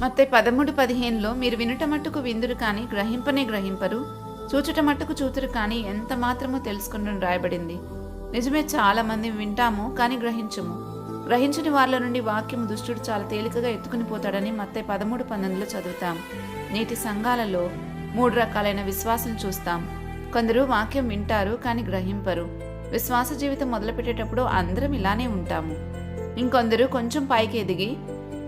మత్తే పదమూడు పదిహేనులో మీరు వినుట మట్టుకు విందురు కానీ గ్రహింపనే గ్రహింపరు. చూచుట మట్టుకు చూతురు కానీ ఎంత మాత్రమో తెలుసుకుని రాయబడింది. నిజమే చాలా మంది వింటాము కానీ గ్రహించము. గ్రహించని వాళ్ళ నుండి వాక్యం దుష్టుడు చాలా తేలికగా ఎత్తుకుని పోతాడని మత్తే పదమూడు పంతొమ్మిదిలో చదువుతాం. నేటి సంఘాలలో మూడు రకాలైన విశ్వాసం చూస్తాం. కొందరు వాక్యం వింటారు కానీ గ్రహింపరు. విశ్వాస జీవితం మొదలుపెట్టేటప్పుడు అందరం ఇలానే ఉంటాము. ఇంకొందరు కొంచెం పైకి ఎదిగి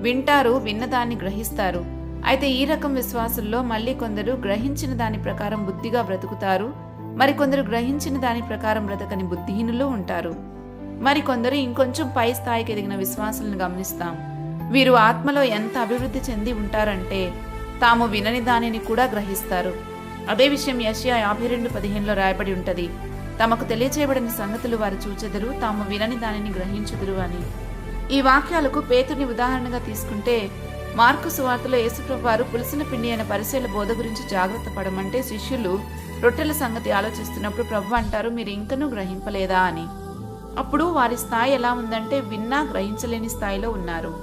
వింటారు విన్నదాన్ని గ్రహిస్తారు. అయితే ఈ రకం విశ్వాసుల్లో మళ్ళీ కొందరు గ్రహించిన దాని ప్రకారం బుద్ధిగా బ్రతుకుతారు మరికొందరు గ్రహించిన దాని ప్రకారం బ్రతకని బుద్ధిహీనులు ఉంటారు. మరికొందరు ఇంకొంచెం పై స్థాయికి ఎదిగిన విశ్వాసులను గమనిస్తాం. వీరు ఆత్మలో ఎంత అభివృద్ధి చెంది ఉంటారంటే తాము వినని దానిని కూడా గ్రహిస్తారు. అదే విషయం యషియా యాభై రెండు పదిహేనులో రాయబడి ఉంటది. తమకు తెలియచేయబడిన సంగతులు వారు చూచెదరు తాము వినని దానిని గ్రహించుదురు అని. ఈ వాక్యాలకు పేతుని ఉదాహరణగా తీసుకుంటే మార్కు సువార్తలో యేసుప్రభు వారు పులిసిన పిండి అయిన పరిశీల బోధ గురించి జాగ్రత్త పడమంటే శిష్యులు రొట్టెల సంగతి ఆలోచిస్తున్నప్పుడు ప్రభు అంటారు మీరు ఇంకనూ గ్రహింపలేదా? అని. అప్పుడు వారి స్థాయి ఎలా ఉందంటే విన్నా గ్రహించలేని స్థాయిలో ఉన్నారు.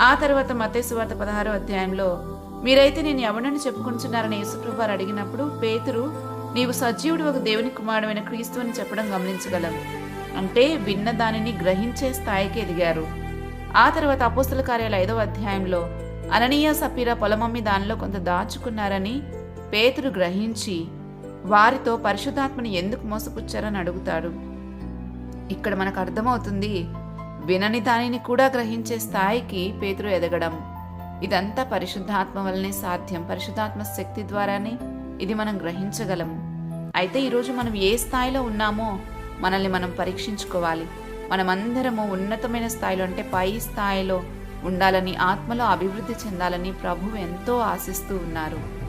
ఆ తర్వాత మతేశ్వార్త పదహారో అధ్యాయంలో మీరైతే నేను ఎవడని చెప్పుకుంటున్నారని యేసుప్రభు వారు అడిగినప్పుడు పేతురు నీవు సజీవుడు ఒక దేవుని కుమారుడైన క్రీస్తు అని చెప్పడం గమనించగలం. అంటే విన్న దానిని గ్రహించే స్థాయికి ఎదిగారు. ఆ తర్వాత అపోస్తుల కార్యాల ఐదవ అధ్యాయంలో అననీయ సపీర పొలమమ్మి దానిలో కొంత దాచుకున్నారని పేతురు గ్రహించి వారితో పరిశుద్ధాత్మని ఎందుకు మోసపుచ్చారని అడుగుతాడు. ఇక్కడ మనకు అర్థమవుతుంది వినని దానిని కూడా గ్రహించే స్థాయికి పేతురు ఎదగడం. ఇదంతా పరిశుద్ధాత్మ వల్లనే సాధ్యం. పరిశుద్ధాత్మ శక్తి ద్వారానే ఇది మనం గ్రహించగలము. అయితే ఈరోజు మనం ఏ స్థాయిలో ఉన్నామో మనల్ని మనం పరీక్షించుకోవాలి. మనమందరము ఉన్నతమైన స్థాయిలో అంటే పై స్థాయిలో ఉండాలని ఆత్మలో అభివృద్ధి చెందాలని ప్రభువు ఎంతో ఆశిస్తూ ఉన్నారు.